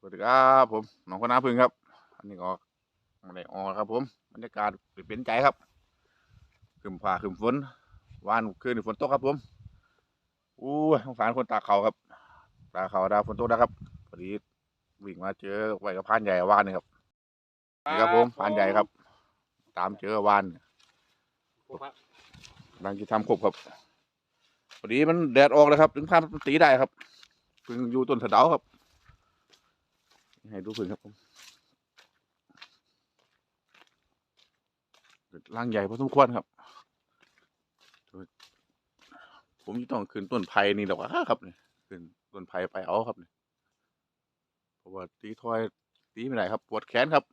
สวัสดีครับผมหนองคณะพึ่งครับ อันนี้ก็ไม่ได้ออกครับ ผมบรรยากาศเป็นใจครับขึ้นฟ้าขึ้นฝนวานคืนนฝนตกครับ ผมอู้ยสงสารคนตากเขาครับ ตากเขาดาวฝนตกนะครับพอดีวิ่งมาเจอไว้กับพานใหญ่วานนี่ครับนี่ครับผมพานใหญ่ครับ ตามเจอวานกำลังจะทำขบครับพอดีมันแดดออกเลยครับ ถึงพานมันตีได้ครับเพิ่งอยู่ต้นสะเดาครับ ให้ดูพึ่งครับผมร่างใหญ่พอสมควรครับ ผมจะต้องขึ้นต้นไผ่นี่แหละวะครับเนี่ยขึ้นต้นไผ่ไปเอาครับเนี่เพราะว่าตีถอยตีไม่ได้ครับ ปวดแขนครับ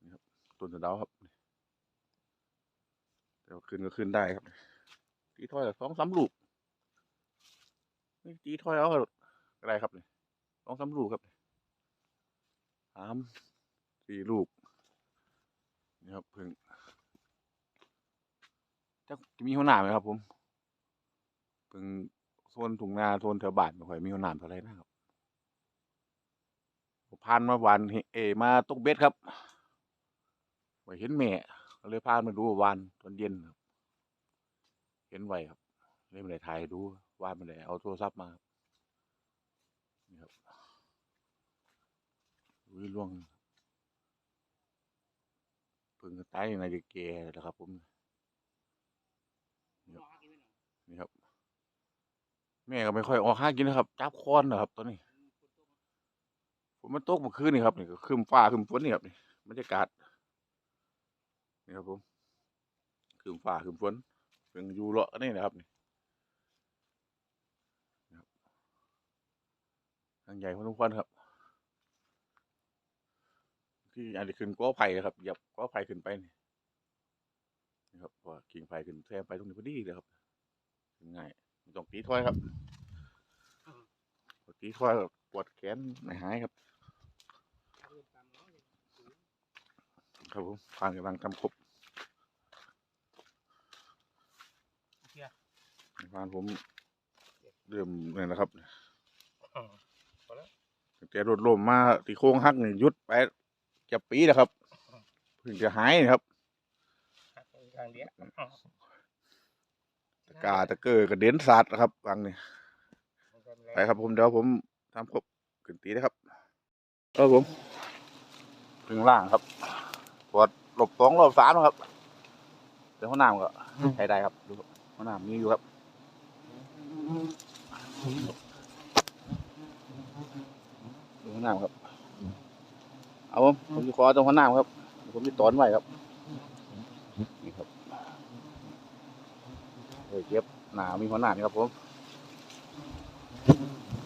นี่ครับต้นสะเดาครับแต่ว่าขึ้นก็ขึ้นได้ครับ ตีถอยสองสามลูกนี่ตีถอยเอาก็ได้ครับเนี่ย สองสามลูกครับสามสี่ลูกนี่ครับเพิ่งจะมีหัวหน้าไหมครับ ผมเพิ่งโซนถุงนาโซนแถวบานไม่ค่อยมีหัวหน้าเท่าไหรนะครับพานมาวันเอ มาตกเบ็ดครับไปเห็นแม่ก็เลยพานมาดูวานตอนเย็นครับ เห็นไวครับเลยไม่ได้ถ่ายดูวานไม่ได้เอาโทรศัพท์มาครับ นี่ครับอุ้ยล่วงเพิ่งจะตายในจะแก่แล้วครับ ผมนี่ครับ แม่ก็ไม่ค่อยออกห้ากินนะครับ จับคอนนะครับตอนนี้ผมมันตกเมื่อคืนนี่ครับนี่ก็คืมฟ้าคืมฝนนี่ครับนี่บรรยากาศนี่ครับผมคืมฟ้าคืมฝนเพิ่งอยู่เลาะนี่นะครับนี่ครับทางใหญ่พอสมควรครับ ที่อันนี้ขึ้นก้อไผ่ครับเหยับก้อไผ่ขึ้นไปนี่นี่ครับพอกิ่งไผ่ขึ้นแซมไปตรงนี้พอดีเลยครับขึ้นง่ายไม่ต้องตีถ้อยครับพอตีถ้อยก็ปวดแขนไม่หายครับ ครับผมผ่านกำลังทำครบผ่านผมเริ่มเลยนะครับตั้ง แต่รถล้มมาตีโค้งหักนี่หยุดไปจะปีแล้วครับเพิ่งจะหายนะครับทางเดียวตะกร้าตะเกอร์กระเด็นสาดนะครับฟังนี่ไปครับผมเดี๋ยวผมทำครบขึ้นตีนะครับครับผมถึงล่างครับปวดหลบสองหลบสามนะครับเดี๋ยวห้องน้ำก็ใช้ได้ครับดูครับห้องน้ำมีอยู่ครับดู ห้องน้ำครับ เอาผมผมจะขอตรงห้องน้ำครับเดี๋ยวผมจะตอนไว้ครับ นี่ครับเฮ้ยเก็บหนามีหัวหน้านี่ครับผม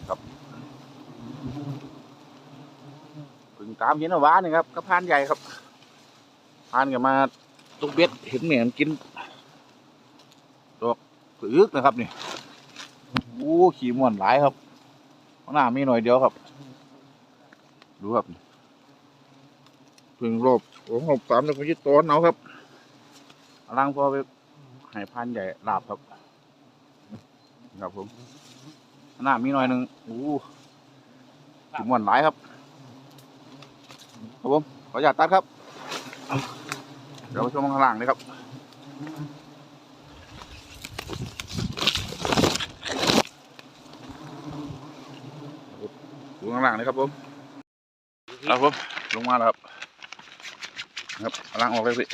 ครับถึงตามเห็นว่านี่ครับก็พานใหญ่ครับพานกับมาตุกเบ็ดเห็นเหมือนกินดอกอึกนะครับนี่โอ้ขี่ม่วนหลายครับหัวหน้ามีหน่อยเดียวครับ ดูครับพึ่งรอบผมรอบสามแล้วผมจะต้อนเอาครับอลังพอไปให้พันใหญ่ลาบครับครับผมหน้ามีหน่อยหนึ่งอู้ถึงวันหลายครับ ครับผมขออยากตัดครับ เดี๋ยวไปชมข้างล่างเลยครับดูข้างล่างเลยครับผม ครับผมลงมาแล้วครับครับล้างออกเลยสิ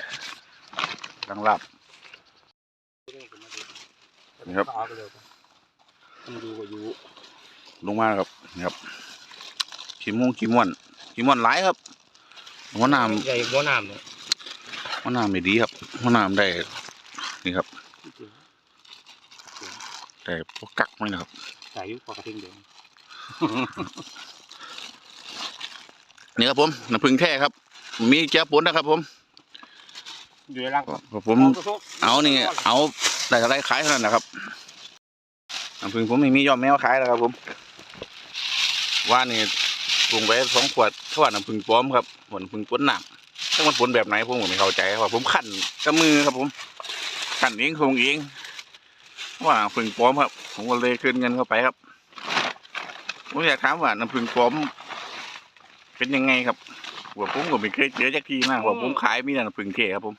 ล้างลาบนี่ครับเอาไปเลยมันดูกว่าอยู่ลงมาแล้วครับนี่ครับขีม่วงขีม่วนขีม่วนหลายครับหัวหน้ใหญ่หัวน้ำเนี่ยำหัวหน้ำไม่ดีครับหัวหน้ำได้นี่ครับแต่พวกกักไม่นะครับใส่อยุปกระทิงเดียว นี่ครับผมน้ำผึ้งแท้ครับ มีเจ้าปุ่นนะครับผมอยู่ในร่างผมเอานี่เอาได้อะไรขายเท่านั้นนะครับน้ำผึ้งผมไม่มียอมแมวขายแล้วครับ ผม ว่านี่ปรุงไปสองขวดเขาว่าน้ำผึ้งปลอมครับผลผึ้งปนหนักถ้ามันปนแบบไหนผมก็ไม่เข้าใจครับผมขันกับมือครับผมขันเองคงเองว่าน้ำผึ้งปลอมครับ ผมก็เลยคืนเงินเข้าไปครับผมอยากถามว่าน้ำผึ้งปลอม เป็นยังไงครับว่าผมก็ไม่เคยเจอจักทีมากว่าผมขายมีแต่น้ำผึ้งเทครับผม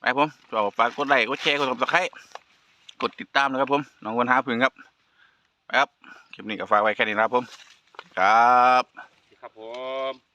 ไปผมก็ฝากกดไลค์กดแชร์กดติดตามกดติดตามนะครับผมน้องวันหาผึ้งครับไปครับคลิปนี้ก็ฝากไว้แค่นี้นะครับผม ครับครับผม